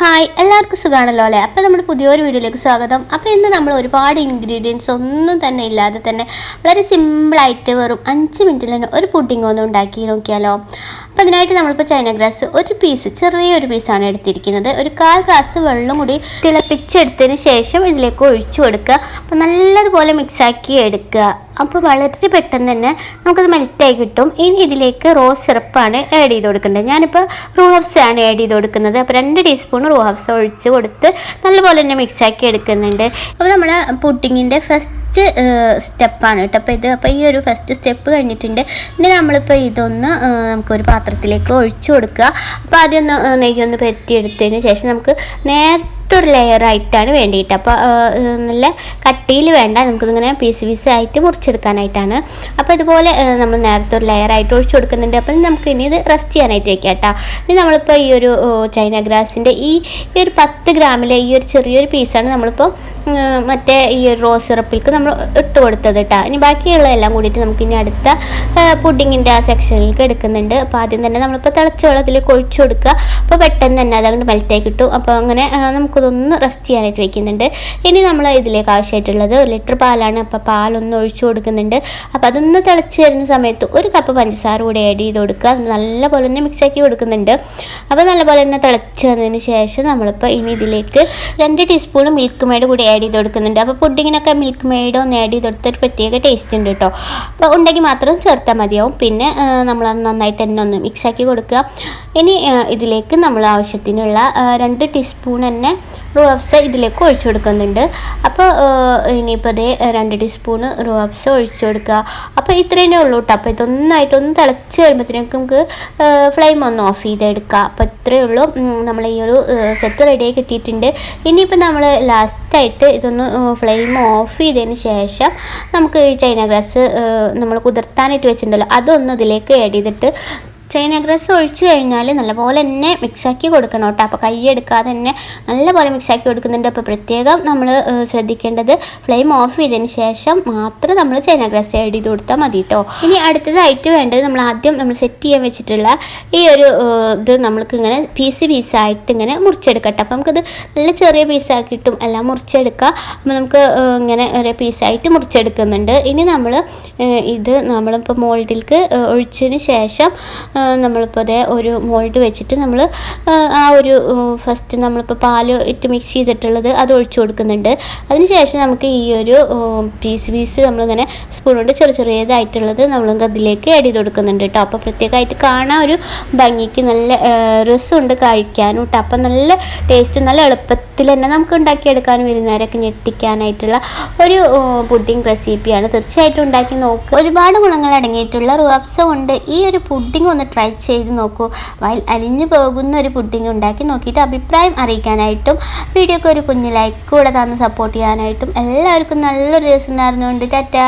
Hi എല്ലാവർക്കും സുഖമാണല്ലോ അല്ലേ? അപ്പോൾ നമ്മുടെ പുതിയൊരു വീഡിയോയിലേക്ക് സ്വാഗതം. അപ്പോൾ ഇന്ന് നമ്മൾ ഒരുപാട് ഇൻഗ്രീഡിയൻസ് ഒന്നും തന്നെ ഇല്ലാതെ തന്നെ വളരെ സിമ്പിളായിട്ട് വെറും അഞ്ച് മിനിറ്റിൽ തന്നെ ഒരു പുഡിംഗ് ഒന്ന് ഉണ്ടാക്കി നോക്കിയാലോ. അതിനായിട്ട് നമ്മളിപ്പോൾ ചൈന ഗ്രാസ് ഒരു പീസ് ചെറിയൊരു പീസാണ് എടുത്തിരിക്കുന്നത്. ഒരു കാൽ ഗ്ലാസ് വെള്ളം കൂടി തിളപ്പിച്ചെടുത്തതിന് ശേഷം ഇതിലേക്ക് ഒഴിച്ചു കൊടുക്കുക. അപ്പോൾ നല്ലതുപോലെ മിക്സാക്കി എടുക്കുക. അപ്പോൾ വളരെ പെട്ടെന്ന് തന്നെ നമുക്കത് മെൽറ്റായി കിട്ടും. ഇനി ഇതിലേക്ക് റോസ് സിറപ്പാണ് ആഡ് ചെയ്ത് കൊടുക്കേണ്ടത്. ഞാനിപ്പോൾ റൂ ആണ് ആഡ് ചെയ്ത് കൊടുക്കുന്നത്. അപ്പോൾ രണ്ട് ടീസ്പൂൺ റൂ ഒഴിച്ച് കൊടുത്ത് നല്ലപോലെ തന്നെ മിക്സാക്കി എടുക്കുന്നുണ്ട്. അപ്പോൾ നമ്മൾ പുഡിങ്ങിന്റെ ഫസ്റ്റ് സ്റ്റെപ്പാണ് കേട്ടോ അപ്പോൾ ഇത് അപ്പോൾ ഈ ഒരു ഫസ്റ്റ് സ്റ്റെപ്പ് കഴിഞ്ഞിട്ടുണ്ട്. ഇനി നമ്മളിപ്പോൾ ഇതൊന്ന് നമുക്കൊരു പാത്രത്തിലേക്ക് ഒഴിച്ചു കൊടുക്കുക. അപ്പോൾ ആദ്യം ഒന്ന് നെയ്യൊന്ന് പറ്റിയെടുത്തതിന് ശേഷം നമുക്ക് നേരത്തെ ഒരു ലെയർ ആയിട്ടാണ് വേണ്ടിയിട്ട്. അപ്പോൾ നല്ല കട്ടിയിൽ വേണ്ട നമുക്കിതിങ്ങനെ പീസ് പീസ് ആയിട്ട് മുറിച്ചെടുക്കാനായിട്ടാണ്. അപ്പോൾ ഇതുപോലെ നമ്മൾ നേരത്തെ ഒരു ലെയർ ആയിട്ട് ഒഴിച്ചു കൊടുക്കുന്നുണ്ട്. അപ്പം നമുക്ക് ഇനി ഇത് റെസ്റ്റ് ചെയ്യാനായിട്ട് വയ്ക്കാം കേട്ടോ ഇനി നമ്മളിപ്പോൾ ഈ ഒരു ചൈന ഗ്രാസിന്റെ ഈ ഒരു പത്ത് ഗ്രാമിലെ ഈ ഒരു ചെറിയൊരു പീസാണ് നമ്മളിപ്പോൾ മറ്റേ ഈ ഒരു റോസ് സിറപ്പിലേക്ക് നമ്മൾ ഇട്ട് കൊടുത്തത് കേട്ടോ ഇനി ബാക്കിയുള്ള എല്ലാം കൂടിയിട്ട് നമുക്ക് ഇനി അടുത്ത പുഡിങ്ങിന്റെ ആ സെക്ഷനിലേക്ക് എടുക്കുന്നുണ്ട്. അപ്പോൾ ആദ്യം തന്നെ നമ്മളിപ്പോൾ തിളച്ച വെള്ളത്തിലേക്ക് ഒഴിച്ചു കൊടുക്കുക. അപ്പോൾ പെട്ടെന്ന് തന്നെ അതങ്ങോട്ട് മെൽറ്റായി കിട്ടും. അപ്പോൾ അങ്ങനെ ആ, നമുക്കിതൊന്ന് റെസ്റ്റ് ചെയ്യാനായിട്ട് വെക്കുന്നുണ്ട്. ഇനി നമ്മൾ ഇതിലേക്ക് ആവശ്യമായിട്ടുള്ളത് ഒരു ലിറ്റർ പാലാണ്. അപ്പോൾ പാലൊന്ന് ഒഴിച്ചു കൊടുക്കുന്നുണ്ട്. അപ്പോൾ അതൊന്ന് തിളച്ച് വരുന്ന സമയത്ത് ഒരു കപ്പ് പഞ്ചസാര കൂടി ആഡ് ചെയ്ത് കൊടുക്കുക. നല്ലപോലെ തന്നെ മിക്സാക്കി കൊടുക്കുന്നുണ്ട്. അപ്പോൾ നല്ലപോലെ തന്നെ തിളച്ച് വന്നതിന് ശേഷം നമ്മളിപ്പോൾ ഇനി ഇതിലേക്ക് രണ്ട് ടീസ്പൂൺ മിൽക്ക് മെയ്ഡ് കൂടി ആഡ് ചെയ്ത് കൊടുക്കുന്നുണ്ട്. അപ്പോൾ പുഡിങ്ങിനൊക്കെ മിൽക്ക് മെയ്ഡ് ഒന്ന് ആഡ് ചെയ്ത് കൊടുത്ത ഒരു പ്രത്യേക ടേസ്റ്റ് ഉണ്ട് കേട്ടോ അപ്പോൾ ഉണ്ടെങ്കിൽ മാത്രം ചേർത്താൽ മതിയാവും. പിന്നെ നമ്മൾ നന്നായിട്ട് തന്നെ ഒന്ന് മിക്സാക്കി കൊടുക്കുക. ഇനി ഇതിലേക്ക് നമ്മൾ ആവശ്യത്തിനുള്ള രണ്ട് ടീസ്പൂൺ തന്നെ റോബ്സ് ഇതിലേക്ക് ഒഴിച്ചു കൊടുക്കുന്നുണ്ട്. അപ്പോൾ ഇനിയിപ്പോൾ അതേ രണ്ട് ടീസ്പൂണ് റോബ്സ് ഒഴിച്ചു കൊടുക്കുക. അപ്പോൾ ഇത്രയേ ഉള്ളൂ കേട്ടോ അപ്പോൾ ഇതൊന്നായിട്ട് ഒന്ന് തിളച്ച് വരുമ്പോഴത്തേക്ക് നമുക്ക് ഫ്ലെയിം ഒന്ന് ഓഫ് ചെയ്തെടുക്കുക അപ്പോൾ ഇത്രയേ ഉള്ളൂ. നമ്മൾ ഈ ഒരു സെറ്റ് റെഡിയായി കിട്ടിയിട്ടുണ്ട്. ഇനിയിപ്പോൾ നമ്മൾ ലാസ്റ്റായിട്ട് ഇതൊന്ന് ഫ്ലെയിം ഓഫ് ചെയ്തതിന് ശേഷം നമുക്ക് ഈ ചൈന ഗ്രാസ് നമ്മൾ കുതിർത്താനായിട്ട് വെച്ചിട്ടുണ്ടല്ലോ. അതൊന്ന് ഇതിലേക്ക് ആഡ് ചെയ്തിട്ട് ചൈന ഗ്രാസ് ഒഴിച്ച് കഴിഞ്ഞാൽ നല്ലപോലെ തന്നെ മിക്സാക്കി കൊടുക്കണം കേട്ടോ. അപ്പോൾ കൈ എടുക്കാതെ തന്നെ നല്ലപോലെ മിക്സാക്കി കൊടുക്കുന്നുണ്ട്. അപ്പോൾ പ്രത്യേകം നമ്മൾ ശ്രദ്ധിക്കേണ്ടത് ഫ്ലെയിം ഓഫ് ചെയ്തതിന് ശേഷം മാത്രം നമ്മൾ ചൈന ഗ്രാസ് ആഡ് ചെയ്ത് കൊടുത്താൽ മതി കേട്ടോ ഇനി അടുത്തതായിട്ട് വേണ്ടത് നമ്മൾ ആദ്യം നമ്മൾ സെറ്റ് ചെയ്യാൻ വെച്ചിട്ടുള്ള ഈ ഒരു ഇത് നമ്മൾക്ക് ഇങ്ങനെ പീസ് പീസായിട്ട് ഇങ്ങനെ മുറിച്ചെടുക്കട്ടെ അപ്പോൾ നമുക്കത് നല്ല ചെറിയ പീസാക്കിയിട്ടും എല്ലാം മുറിച്ചെടുക്കാം. അപ്പോൾ നമുക്ക് ഇങ്ങനെ ഒരു പീസായിട്ട് മുറിച്ചെടുക്കുന്നുണ്ട്. ഇനി നമ്മൾ ഇത് നമ്മളിപ്പോൾ മോൾഡിലേക്ക് ഒഴിച്ചതിന് ശേഷം നമ്മളിപ്പോൾ അതേ ഒരു മോൾഡ് വെച്ചിട്ട് നമ്മൾ ആ ഒരു ഫസ്റ്റ് നമ്മളിപ്പോൾ പാൽ ഇട്ട് മിക്സ് ചെയ്തിട്ടുള്ളത് അത് ഒഴിച്ചു കൊടുക്കുന്നുണ്ട്. അതിന് ശേഷം നമുക്ക് ഈ ഒരു പീസ് പീസ് നമ്മളിങ്ങനെ സ്പൂൺ കൊണ്ട് ചെറിയ ചെറിയതായിട്ടുള്ളത് നമ്മൾ അതിലേക്ക് ആഡ് ചെയ്ത് കൊടുക്കുന്നുണ്ട് കേട്ടോ അപ്പോൾ പ്രത്യേകമായിട്ട് കാണാൻ ഒരു ഭംഗിക്ക് നല്ല രസമുണ്ട് കഴിക്കാനും കേട്ടോ അപ്പം നല്ല ടേസ്റ്റ് നല്ല എളുപ്പത്തിൽ തന്നെ നമുക്ക് ഉണ്ടാക്കിയെടുക്കാനും വരുന്നവരൊക്കെ ഞെട്ടിക്കാനായിട്ടുള്ള ഒരു പുഡിംഗ് റെസിപ്പിയാണ് തീർച്ചയായിട്ടും ഉണ്ടാക്കി നോക്കുക ഒരുപാട് ഗുണങ്ങൾ അടങ്ങിയിട്ടുള്ള റുവാപ്സ കൊണ്ട് ഈ ഒരു പുഡിംഗ് ഒന്ന് ട്രൈ ചെയ്ത് നോക്കൂ. അലിഞ്ഞു പോകുന്ന ഒരു പുഡിംഗ് ഉണ്ടാക്കി നോക്കിയിട്ട് അഭിപ്രായം അറിയിക്കാനായിട്ടും വീഡിയോക്ക് ഒരു കുഞ്ഞു ലൈക്ക് കൂടെ തന്ന് സപ്പോർട്ട് ചെയ്യാനായിട്ടും എല്ലാവർക്കും നല്ലൊരു ദിവസം നേർന്നുകൊണ്ട്. ടാറ്റാ!